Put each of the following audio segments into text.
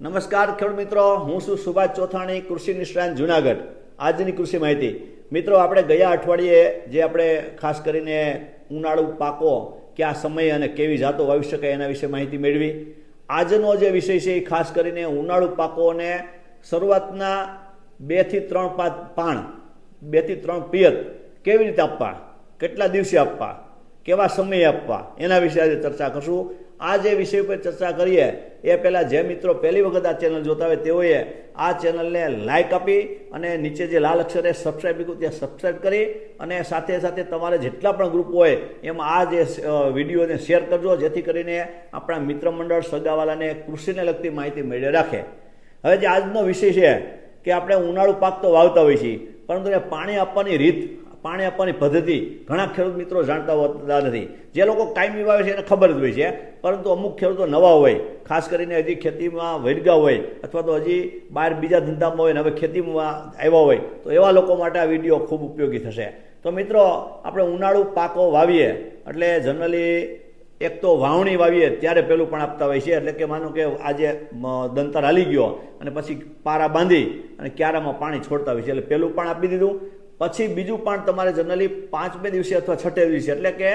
નમસ્કાર ખેડૂત મિત્રો, હું છું સુભાષ ચોથાણી, કૃષિ નિષ્ણાંત જુનાગઢ. આજની કૃષિ માહિતી. મિત્રો, આપણે ગયા અઠવાડિયે જે આપણે ખાસ કરીને ઉનાળુ પાકો, કયા સમય અને કેવી જાતો વાવી શકાય એના વિશે માહિતી મેળવી. આજનો જે વિષય છે એ ખાસ કરીને ઉનાળુ પાકોને શરૂઆતના બેથી ત્રણ પાણ બેથી ત્રણ પિયત કેવી રીતે આપવા, કેટલા દિવસે આપવા, કેવા સમયે આપવા, એના વિશે આજે ચર્ચા કરશું. આ જે વિષય ઉપર ચર્ચા કરીએ, એ પહેલાં જે મિત્રો પહેલી વખત આ ચેનલ જોતા હોય તેઓએ આ ચેનલને લાઇક આપી અને નીચે જે લાલ અક્ષરે સબસ્ક્રાઈબ લીધું ત્યાં સબસ્ક્રાઈબ કરી અને સાથે સાથે તમારે જેટલા પણ ગ્રુપ હોય, એમાં આ જે વિડીયોને શેર કરજો, જેથી કરીને આપણા મિત્ર મંડળ સગાવાલાને કૃષિને લગતી માહિતી મેળવી રાખે. હવે જે આજનો વિષય છે કે આપણે ઉનાળુ પાક તો વાવતા હોઈએ છીએ, પરંતુ એને પાણી આપવાની રીત પાણી આપવાની પદ્ધતિ ઘણા ખેડૂત મિત્રો જાણતા હોતા નથી. જે લોકો કાયમી વાવે છે એને ખબર જ હોય છે, પરંતુ અમુક ખેડૂતો નવા હોય, ખાસ કરીને હજી ખેતીમાં વૈડગા હોય, અથવા તો હજી બહાર બીજા ધંધામાં હોય ને હવે ખેતીમાં આવ્યા હોય, તો એવા લોકો માટે આ વીડિયો ખૂબ ઉપયોગી થશે. તો મિત્રો, આપણે ઉનાળુ પાકો વાવીએ, એટલે જનરલી એક તો વાવણી વાવીએ, ત્યારે પેલું પણ આપતા હોય છે, એટલે કે માનો કે આજે દંતર હાલી ગયો, અને પછી પારા બાંધી અને ક્યારામાં પાણી છોડતા હોય છે, એટલે પેલું પણ આપી દીધું પછી બીજું પણ તમારે જનરલી પાંચમે દિવસે અથવા છઠ્ઠે દિવસે, એટલે કે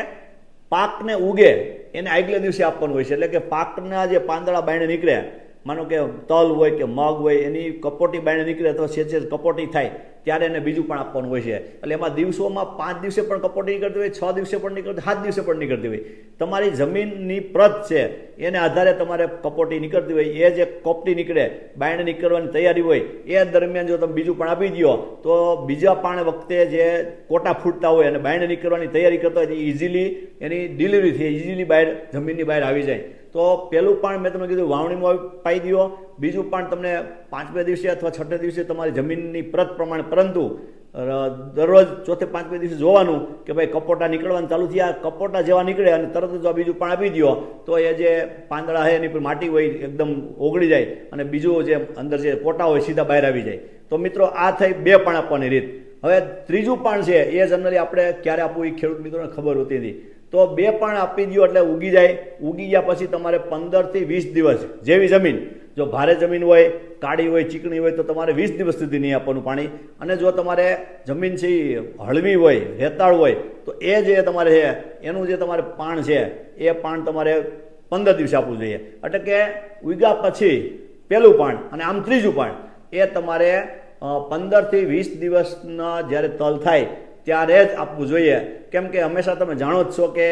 પાકને ઉગે, એને આગલે દિવસે આપવાનું હોય છે. એટલે કે પાકના જે પાંદડા બાયણે નીકળે, માનો કે તલ હોય કે મગ હોય, એની કપોટી બાયણે નીકળે અથવા છે કપોટી થાય ત્યારે એને બીજું પણ આપવાનું હોય છે. એટલે એમાં દિવસોમાં પાંચ દિવસે પણ કપોટી નીકળતી હોય, છ દિવસે પણ નીકળતી સાત દિવસે પણ નીકળતી હોય. તમારી જમીનની પ્રત છે, એને આધારે તમારે કપોટી નીકળતી હોય, એ જે કોપટી નીકળે, બાયણે નીકળવાની તૈયારી હોય, એ દરમિયાન જો તમે બીજું પણ આપી દો તો બીજા પાણ વખતે જે કોટા ફૂટતા હોય અને બાયણે નીકળવાની તૈયારી કરતા હોય ઇઝીલી એની ડિલિવરી થઈ ઇઝીલી બહાર જમીનની બહાર આવી જાય. તો પહેલું પણ મેં તમને કીધું, વાવણીમાં પાઈ દો બીજું પણ તમને પાંચમે દિવસે અથવા છઠ્ઠે દિવસે તમારી જમીનની પ્રત પ્રમાણે, પરંતુ દરરોજ ચોથે પાંચમે દિવસે જોવાનું કે ભાઈ કપોટા નીકળવાનું ચાલુ થયા, કપોટા જેવા નીકળે અને તરત જ બીજું પણ આપી દો તો એ જે પાંદડા છે એની પર માટી હોય, એકદમ ઓગળી જાય અને બીજું જે અંદર જે કોટા હોય સીધા બહાર આવી જાય. તો મિત્રો, આ થઈ બે પણ આપવાની રીત. હવે ત્રીજું પણ છે, એ જનરલી આપણે ક્યારે આપવું એ ખેડૂત મિત્રોને ખબર હોતી હતી તો બે પણ આપી દો એટલે ઉગી જાય. ઉગી ગયા પછી તમારે પંદરથી વીસ દિવસ જેવી જમીન જો ભારે જમીન હોય, કાળી હોય, ચીકણી હોય, તો તમારે વીસ દિવસ સુધી નહીં આપવાનું પાણી. અને જો તમારે જમીન છે હળવી હોય, રેતાળ હોય, તો એ જે તમારે છે, એનું જે તમારે પાણ છે, એ પાણ તમારે પંદર દિવસે આપવું જોઈએ. એટલે કે ઉગ્યા પછી પહેલું પાણ અને આમ ત્રીજું પાણ, એ તમારે પંદરથી વીસ દિવસના જ્યારે તલ થાય, ત્યારે જ આપવું જોઈએ. કેમ કે હંમેશા તમે જાણો જ છો કે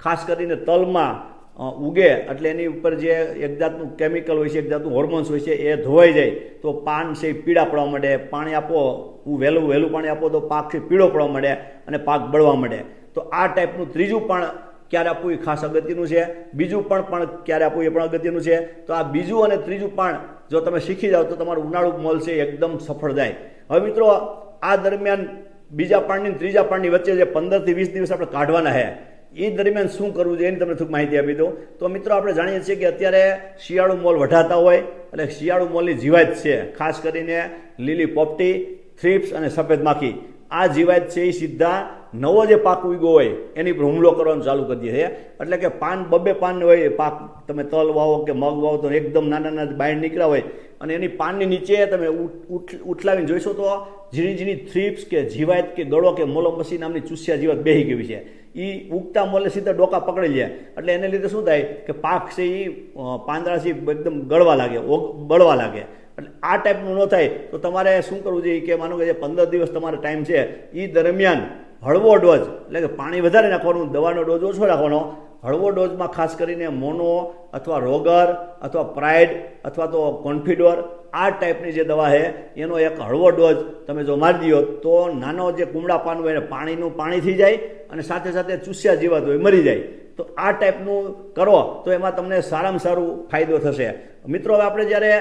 ખાસ કરીને તલમાં ઉગે, એટલે એની ઉપર જે એક જાતનું કેમિકલ હોય છે, એક જાતનું હોર્મોન્સ હોય છે, એ ધોવાઈ જાય. તો પાન છે પીળા પડવા માંડે. પાણી આપો, હું વહેલું વહેલું પાણી આપો તો પાક છે પીળો પડવા માંડે અને પાક બળવા માંડે. તો આ ટાઈપનું ત્રીજું પણ ક્યારે આપવું એ ખાસ અગત્યનું છે. બીજું પણ પણ ક્યારે આપવું એ પણ અગત્યનું છે. તો આ બીજું અને ત્રીજું પણ જો તમે શીખી જાઓ તો તમારું ઉનાળું મોલ છે એકદમ સફળ જાય. હવે મિત્રો, આ દરમિયાન બીજા પાણની ત્રીજા પાણની વચ્ચે જે પંદરથી વીસ દિવસ આપણે કાઢવાના છે. એ દરમિયાન શું કરવું જોઈએ એની તમને થોડીક માહિતી આપી દઉં. તો મિત્રો, આપણે જાણીએ છીએ કે અત્યારે શિયાળુ મોલ વઢાતા હોય, એટલે શિયાળુ મોલની જીવાત છે, ખાસ કરીને લીલી પોપટી, થ્રીપ્સ અને સફેદ માખી. આ જીવાત છે એ સીધા નવો જે પાક ઉગ્યો હોય, એની પર હુમલો કરવાનું ચાલુ કરી દે છે. એટલે કે પાન, બબે પાન હોય પાક તમે તલ વાવો કે મગ વાવો, તો એકદમ નાના નાના બાયણ નીકળ્યા હોય, અને એની પાનની નીચે તમે ઉઠ- ઉઠ- ઉઠલાવીને જોઈશો તો ઝીણી ઝીણી થ્રીપ્સ કે જીવાત કે ગળો કે મોલો મસી નામની ચૂસ્યા જીવાત બેહી ગઈ છે. એ ઉગતા મોલે સીધા ડોકા પકડી લે. એટલે એને લીધે શું થાય કે પાક છે એ પાંદડા છે એકદમ ગળવા લાગે બળવા લાગે. એટલે આ ટાઈપનું ન થાય તો તમારે શું કરવું જોઈએ કે માનો કે જે પંદર દિવસ તમારો ટાઈમ છે એ દરમિયાન હળવો ડોઝ, એટલે કે પાણી વધારે નાખવાનું, દવાનો ડોઝ ઓછો રાખવાનો. હળવો ડોઝમાં ખાસ કરીને મોનો અથવા રોગર અથવા પ્રાઇડ અથવા તો કોન્ફિડોર, આ ટાઈપની જે દવા છે, એનો એક હળવો ડોઝ તમે જો મારી દો તો નાનો જે કુમળા પાન હોય એને પાણીનું પાણી થઈ જાય અને સાથે સાથે ચૂસ્યા જીવાત હોય મરી જાય. તો આ ટાઈપનું કરો, તો એમાં તમને સારામાં સારું ફાયદો થશે. મિત્રો, હવે આપણે જ્યારે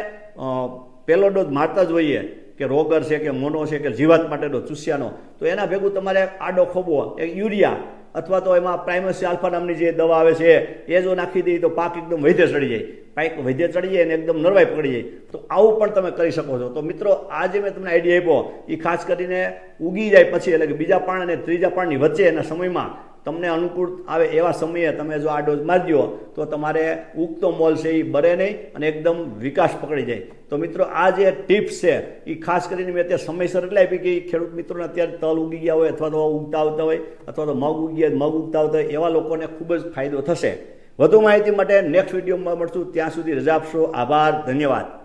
પહેલો ડોઝ મારતા જ હોઈએ કે રોગર છે કે મોનો છે કે જીવાત માટેનો ચૂસ્યાનો, તો એના ભેગું તમારે આડો ખોબો, એ યુરિયા, અથવા તો એમાં પ્રાઇમસી આલ્ફા નામની જે દવા આવે છે, એ જો નાખી દઈએ તો પાક એકદમ વૈધે ચડી જાય. પાક વૈધે ચડી જાય અને એકદમ નરવાઈ પકડી જાય. તો આવું પણ તમે કરી શકો છો. તો મિત્રો આ જે મેં તમને આઈડિયા આપ્યો. એ ખાસ કરીને ઉગી જાય પછી, એટલે કે બીજા પાણ અને ત્રીજા પાણની વચ્ચે એના સમયમાં તમને અનુકૂળ આવે એવા સમયે તમે જો આ ડોઝ મારજો તો તમારે ઉગતો મોલ છે એ બરે નહીં અને એકદમ વિકાસ પકડી જાય. તો મિત્રો, આ જે ટિપ્સ છે એ ખાસ કરીને મેં અત્યારે સમયસર એટલે આપી કે ખેડૂત મિત્રોને અત્યારે તલ ઉગી ગયા હોય અથવા તો ઉગતા આવતા હોય, અથવા તો મગ ઉગી ગયા, મગ ઉગતા આવતા હોય, એવા લોકોને ખૂબ જ ફાયદો થશે. વધુ માહિતી માટે નેક્સ્ટ વિડીયોમાં મળશું. ત્યાં સુધી રજા આપશો. આભાર. ધન્યવાદ.